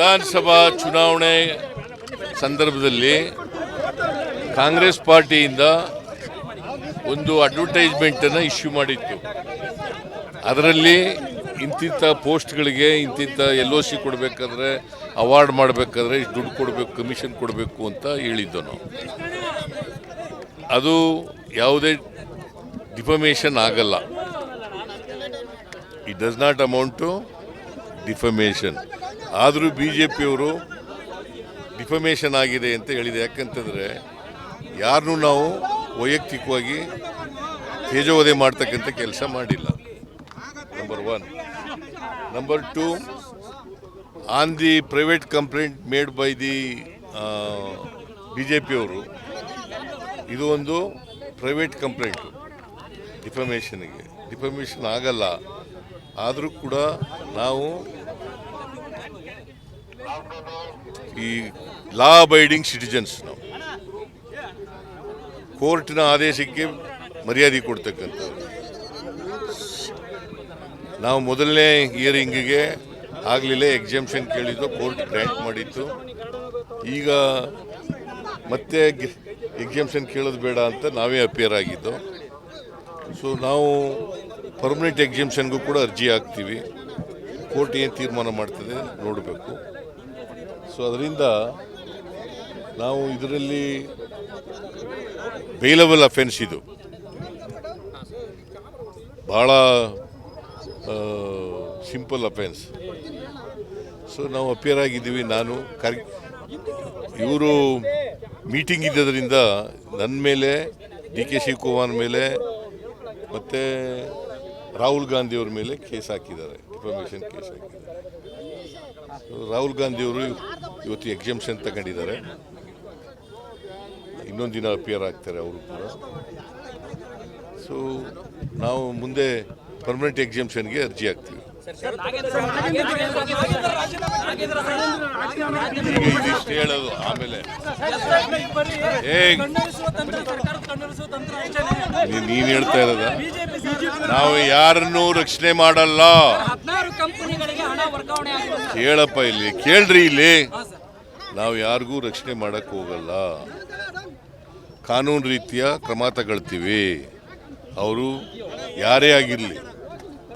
ವಿಧಾನಸಭಾ ಚುನಾವಣೆ ಸಂದರ್ಭದಲ್ಲಿ ಕಾಂಗ್ರೆಸ್ ಪಾರ್ಟಿಯಿಂದ ಒಂದು ಅಡ್ವರ್ಟೈಸ್ಮೆಂಟನ್ನು ಇಶ್ಯೂ ಮಾಡಿತ್ತು. ಅದರಲ್ಲಿ ಇಂತಿಂಥ ಪೋಸ್ಟ್ಗಳಿಗೆ, ಇಂತಿಂಥ ಎಲ್ ಒ ಸಿ ಕೊಡಬೇಕಾದ್ರೆ ಅವಾರ್ಡ್ ಮಾಡಬೇಕಾದ್ರೆ ಇಷ್ಟು ದುಡ್ಡು ಕೊಡಬೇಕು ಕಮಿಷನ್ ಕೊಡಬೇಕು ಅಂತ ಹೇಳಿದ್ದು ನಾವು. ಅದು ಯಾವುದೇ ಡಿಫಮೇಷನ್ ಆಗಲ್ಲ. It does not amount to defamation ಆದರೂ ಬಿ ಜೆ ಪಿಯವರು ಡಿಫಮೇಷನ್ ಆಗಿದೆ ಅಂತ ಹೇಳಿದೆ. ಯಾಕಂತಂದರೆ ಯಾರನ್ನೂ ನಾವು ವೈಯಕ್ತಿಕವಾಗಿ ತೇಜೋವಧೆ ಮಾಡ್ತಕ್ಕಂಥ ಕೆಲಸ ಮಾಡಿಲ್ಲ. Number one number two on the private complaint made by the B J ಪಿಯವರು ಇದು ಒಂದು ಪ್ರೈವೇಟ್ ಕಂಪ್ಲೇಂಟು ಡಿಫಮೇಷನ್ಗೆ. ಡಿಫಮೇಷನ್ ಆಗಲ್ಲ. ಆದರೂ ಕೂಡ ನಾವು ಈ ಲಾ ಅಬೈಡಿಂಗ್ ಸಿಟಿಜನ್ಸ್ ನಾವು. ಕೋರ್ಟಿನ ಆದೇಶಕ್ಕೆ ಮರ್ಯಾದೆ ಕೊಡ್ತಕ್ಕಂಥ ನಾವು ಮೊದಲನೇ ಹಿಯರಿಂಗಿಗೆ ಆಗಲಿಲ್ಲ ಎಕ್ಸಾಮ್ಷನ್ ಕೇಳಿದ್ದು ಕೋರ್ಟ್ ಗ್ರ್ಯಾಂಟ್ ಮಾಡಿತ್ತು. ಈಗ ಮತ್ತೆ ಎಕ್ಸಾಮ್ಷನ್ ಕೇಳೋದು ಬೇಡ ಅಂತ ನಾವೇ ಅಪಿಯರ್ ಆಗಿದ್ದು. ಸೊ ನಾವು ಪರ್ಮನೆಂಟ್ ಎಕ್ಸಾಮ್ಷನ್ಗೂ ಕೂಡ ಅರ್ಜಿ ಹಾಕ್ತೀವಿ. ಕೋರ್ಟ್ ಏನು ತೀರ್ಮಾನ ಮಾಡ್ತದೆ ನೋಡಬೇಕು. ಸೊ ಅದರಿಂದ ನಾವು ಇದರಲ್ಲಿ ಬೇಲಬಲ್ ಅಫೆನ್ಸ್ ಇದು. ಭಾಳ ಸಿಂಪಲ್ ಅಫೆನ್ಸ್ ಸೊ ನಾವು ಅಪಿಯರ್ ಆಗಿದ್ದೀವಿ. ನಾನು ಕರ್, ಇವರು ಮೀಟಿಂಗ್ ಇದ್ದದರಿಂದ ನನ್ನ ಮೇಲೆ, ಡಿ ಕೆ ಶಿವಕುಮಾರ್ ಮೇಲೆ, ಮತ್ತು ರಾಹುಲ್ ಗಾಂಧಿಯವ್ರ ಮೇಲೆ ಕೇಸ್ ಹಾಕಿದ್ದಾರೆ. ಇನ್ಫಾರ್ಮೇಷನ್ ಕೇಸ್ ಹಾಕಿದ್ದಾರೆ. ರಾಹುಲ್ ಗಾಂಧಿಯವರು ಇವತ್ತು ಎಕ್ಸಿಮಿಷನ್ ತಗೊಂಡಿದ್ದಾರೆ ಇನ್ನೊಂದು ದಿನ ಅಪಿಯರ್ ಆಗ್ತಾರೆ ಅವರು ಕೂಡ. ಸೊ ನಾವು ಮುಂದೆ ಪರ್ಮನೆಂಟ್ ಎಕ್ಸಿಮಿಷನ್ಗೆ ಅರ್ಜಿ ಹಾಕ್ತೀವಿ. ಈಗ ಇದಿಷ್ಟು ಹೇಳೋದು ಆಮೇಲೆ. ಏ ನೀನ್ ಹೇಳ್ತಾ ಇರೋದ? ನಾವು ಯಾರನ್ನೂ ರಕ್ಷಣೆ ಮಾಡಲ್ಲ. ಹದಿನಾರು ಕಂಪನಿಗಳಿಗೆ ಹಣ ವರ್ಗಾವಣೆ ಆಗಿದೆ. ಕೇಳಪ್ಪ ಇಲ್ಲಿ ಕೇಳ್ರಿ ಇಲ್ಲಿ. ನಾವು ಯಾರಿಗೂ ರಕ್ಷಣೆ ಮಾಡಕ್ ಹೋಗಲ್ಲ. ಕಾನೂನು ರೀತಿಯ ಕ್ರಮ ತಗೊಳ್ತೀವಿ. ಅವರು ಯಾರೇ ಆಗಿರಲಿ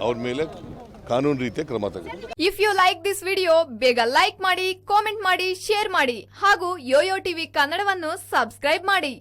ಅವ್ರ ಮೇಲೆ ಕಾನೂನು ರೀತಿಯ ಕ್ರಮ ತಗೊಳ್ತೀವಿ. If you like this video ಬೇಗ ಲೈಕ್ ಮಾಡಿ ಕಾಮೆಂಟ್ ಮಾಡಿ ಶೇರ್ ಮಾಡಿ ಹಾಗೂ ಯೋಯೋ ಟಿವಿ ಕನ್ನಡವನ್ನು ಸಬ್ಸ್ಕ್ರೈಬ್ ಮಾಡಿ.